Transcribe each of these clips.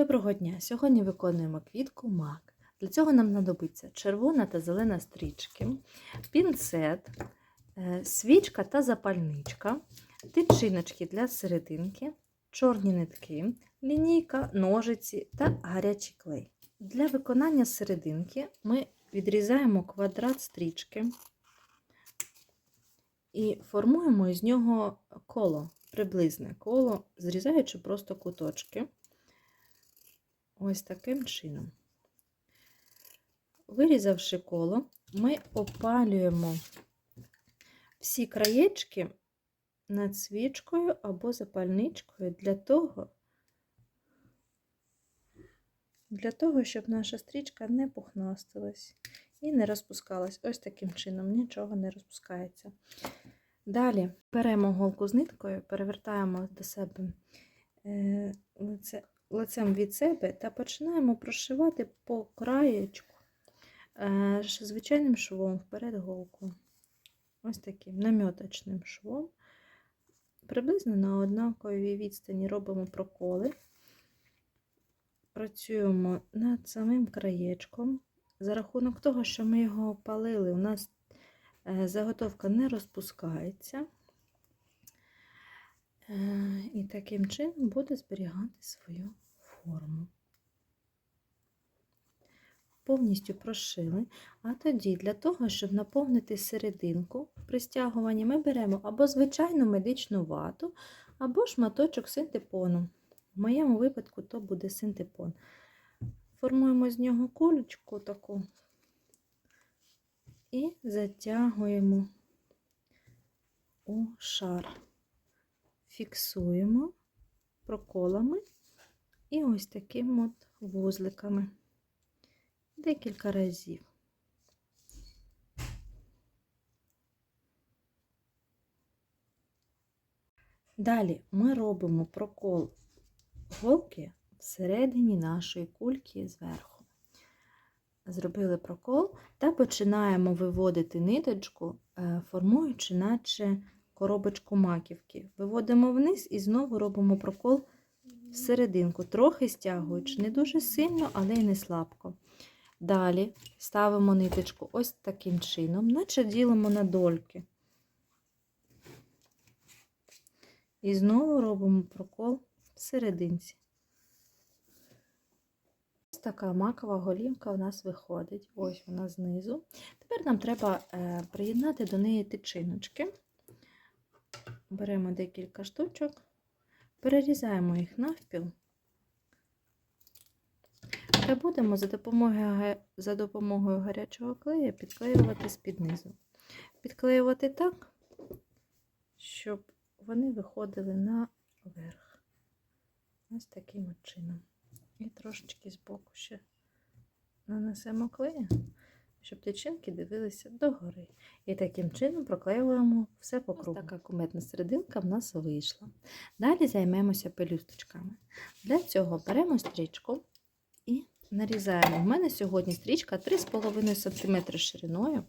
Доброго дня! Сьогодні виконуємо квітку мак. Для цього нам знадобиться червона та зелена стрічки, пінцет, е, свічка та запальничка, тичиночки для серединки, чорні нитки, лінійка, ножиці та гарячий клей. Для виконання серединки ми відрізаємо квадрат стрічки і формуємо із нього коло, приблизне коло, зрізаючи просто куточки. Ось таким чином. Вирізавши коло, ми опалюємо всі краєчки над свічкою або запальничкою для того, для того, щоб наша стрічка не пухнастилась і не розпускалась. Ось таким чином нічого не розпускається. Далі беремо голку з ниткою, перевертаємо до себе е, лице лицем від себе та починаємо прошивати по краєчку е, звичайним швом вперед голку. Ось таким наміточним швом. Приблизно на однаковій відстані робимо проколи, працюємо над самим краєчком. За рахунок того, що ми його опалили, у нас е, заготовка не розпускається. Е, і таким чином буде зберігати свою форму. Повністю прошили. А тоді, для того, щоб наповнити серединку при стягуванні, ми беремо або звичайну медичну вату, або шматочок синтепону. В моєму випадку то буде синтепон. Формуємо з нього кулечку таку і затягуємо у шар фіксуємо проколами і ось таким от вузликами декілька разів. Далі ми робимо прокол голки всередині нашої кульки зверху. Зробили прокол та починаємо виводити ниточку, е, формуючи, наче коробочку маківки. Виводимо вниз і знову робимо прокол всерединку, трохи стягуючи, не дуже сильно, але й не слабко. Далі ставимо ниточку ось таким чином, наче ділимо на дольки. І знову робимо прокол всерединці. Ось така макова голівка у нас виходить. Ось вона знизу. Тепер нам треба е, приєднати до неї тичиночки. Беремо декілька штучок, перерізаємо їх навпіл та будемо за допомогою, за допомогою гарячого клею підклеювати з-під низу. Підклеювати так, щоб вони виходили наверх. Ось таким чином. І трошечки збоку ще нанесемо клею щоб тичинки дивилися догори. І таким чином проклеюємо все по кругу. Ось така куметна серединка в нас вийшла. Далі займемося пелюсточками. Для цього беремо стрічку і нарізаємо. У мене сьогодні стрічка 3,5 см шириною.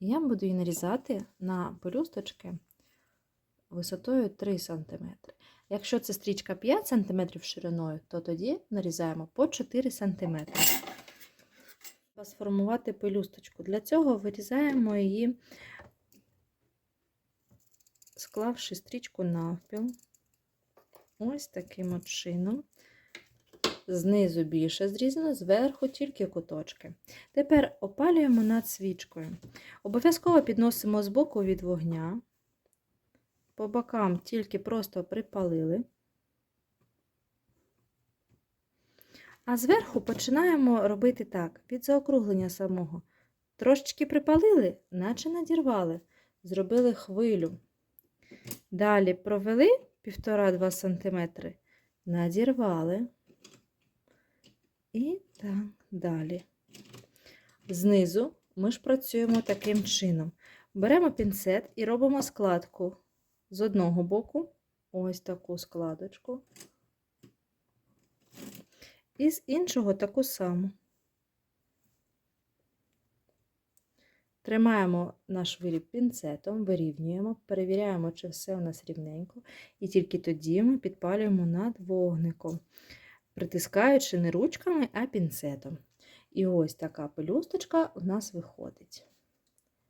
Я буду її нарізати на пелюсточки висотою 3 см. Якщо це стрічка 5 см шириною, то тоді нарізаємо по 4 см сформувати пелюсточку. Для цього вирізаємо її, склавши стрічку навпіл, ось таким от чином. Знизу більше зрізано, зверху тільки куточки. Тепер опалюємо над свічкою. Обов'язково підносимо з боку від вогня, по бокам тільки просто припалили. А зверху починаємо робити так, від заокруглення самого. Трошечки припалили, наче надірвали, зробили хвилю. Далі провели 1,5-2 см, надірвали. І так далі. Знизу ми ж працюємо таким чином. Беремо пінцет і робимо складку з одного боку, ось таку складочку і з іншого таку саму. Тримаємо наш виріб пінцетом, вирівнюємо, перевіряємо, чи все у нас рівненько, і тільки тоді ми підпалюємо над вогником, притискаючи не ручками, а пінцетом. І ось така пелюсточка у нас виходить.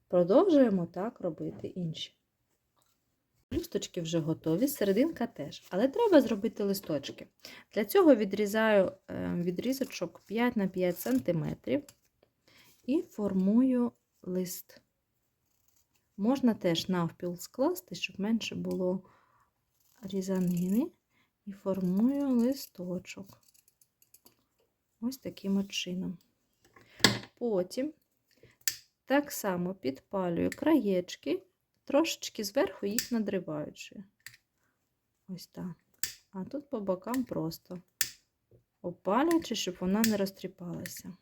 Продовжуємо так робити інші. Пелюсточки вже готові, серединка теж. Але треба зробити листочки. Для цього відрізаю е, відрізочок 5 на 5 см і формую лист. Можна теж навпіл скласти, щоб менше було різанини. І формую листочок. Ось таким от чином. Потім так само підпалюю краєчки, трошечки зверху їх надриваючи. Ось так. А тут по бокам просто опалюючи, щоб вона не розтріпалася.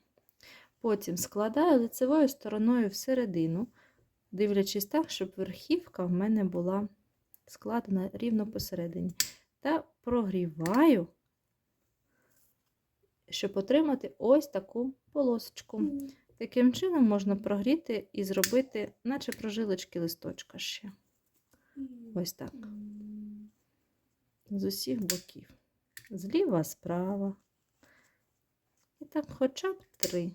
Потім складаю лицевою стороною всередину, дивлячись так, щоб верхівка в мене була складена рівно посередині. Та прогріваю, щоб отримати ось таку полосочку. Таким чином можна прогріти і зробити, наче прожилочки листочка ще. Ось так. З усіх боків. Зліва, справа. І так хоча б три.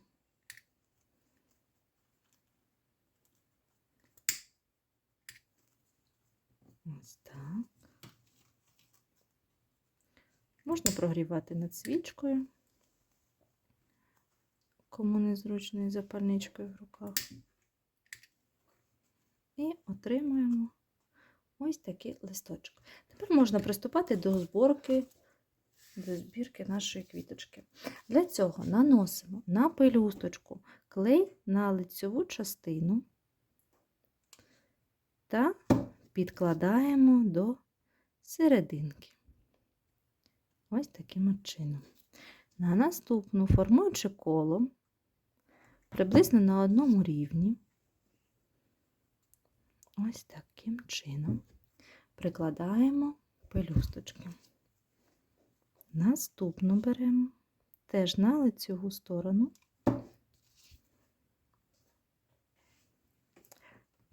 Ось так. Можна прогрівати над свічкою, кому незручно із запальничкою в руках. І отримуємо ось такий листочок. Тепер можна приступати до зборки, до збірки нашої квіточки. Для цього наносимо на пелюсточку клей на лицьову частину та підкладаємо до серединки. Ось таким чином. На наступну, формуючи коло, приблизно на одному рівні, ось таким чином прикладаємо пелюсточки. Наступну беремо теж на лицеву сторону.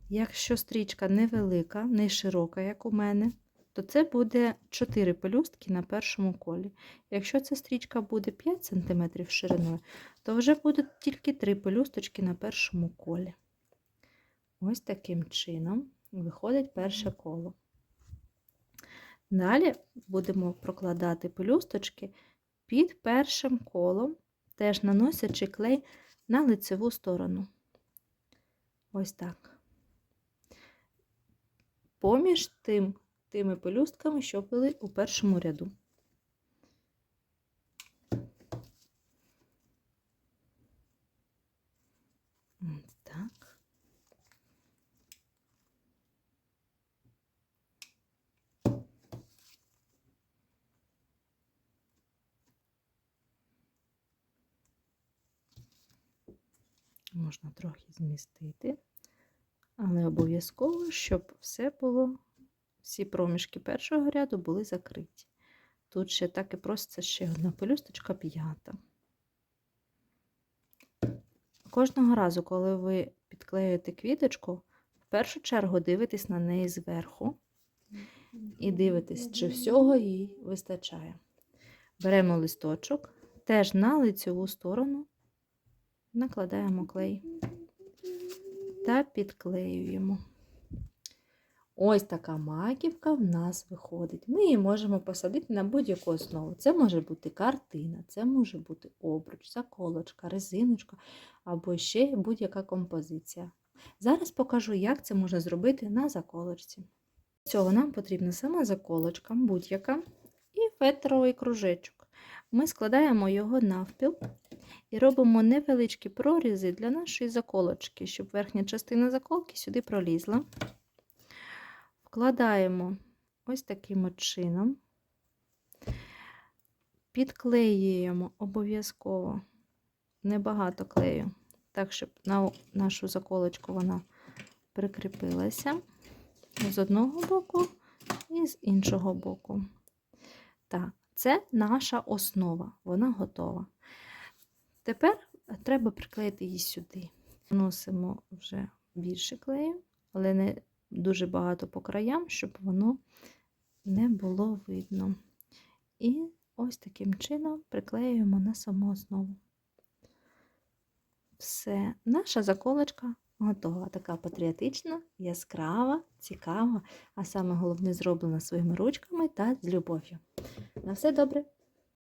Якщо стрічка невелика, не широка, як у мене, то це буде 4 пелюстки на першому колі. Якщо ця стрічка буде 5 см шириною, то вже будуть тільки 3 пелюсточки на першому колі. Ось таким чином виходить перше коло. Далі будемо прокладати пелюсточки під першим колом, теж наносячи клей на лицеву сторону. Ось так поміж тим, тими пелюстками, що були у першому ряду. Так. Можна трохи змістити але обов'язково, щоб все було, всі проміжки першого ряду були закриті. Тут ще так і проситься ще одна пелюсточка п'ята. Кожного разу, коли ви підклеюєте квіточку, в першу чергу дивитесь на неї зверху і дивитесь, чи всього їй вистачає. Беремо листочок, теж на лицеву сторону накладаємо клей та підклеюємо. Ось така маківка в нас виходить. Ми її можемо посадити на будь-яку основу. Це може бути картина, це може бути обруч, заколочка, резиночка або ще будь-яка композиція. Зараз покажу, як це можна зробити на заколочці. Для цього нам потрібна сама заколочка, будь-яка, і фетровий кружечок. Ми складаємо його навпіл і робимо невеличкі прорізи для нашої заколочки, щоб верхня частина заколки сюди пролізла. Вкладаємо ось таким от чином, підклеюємо обов'язково небагато клею, так, щоб на нашу заколочку вона прикріпилася з одного боку і з іншого боку. Так, це наша основа, вона готова. Тепер треба приклеїти її сюди. Наносимо вже більше клею, але не дуже багато по краям, щоб воно не було видно. І ось таким чином приклеюємо на саму основу. Все, наша заколочка готова. Така патріотична, яскрава, цікава, а саме головне зроблена своїми ручками та з любов'ю. На все добре!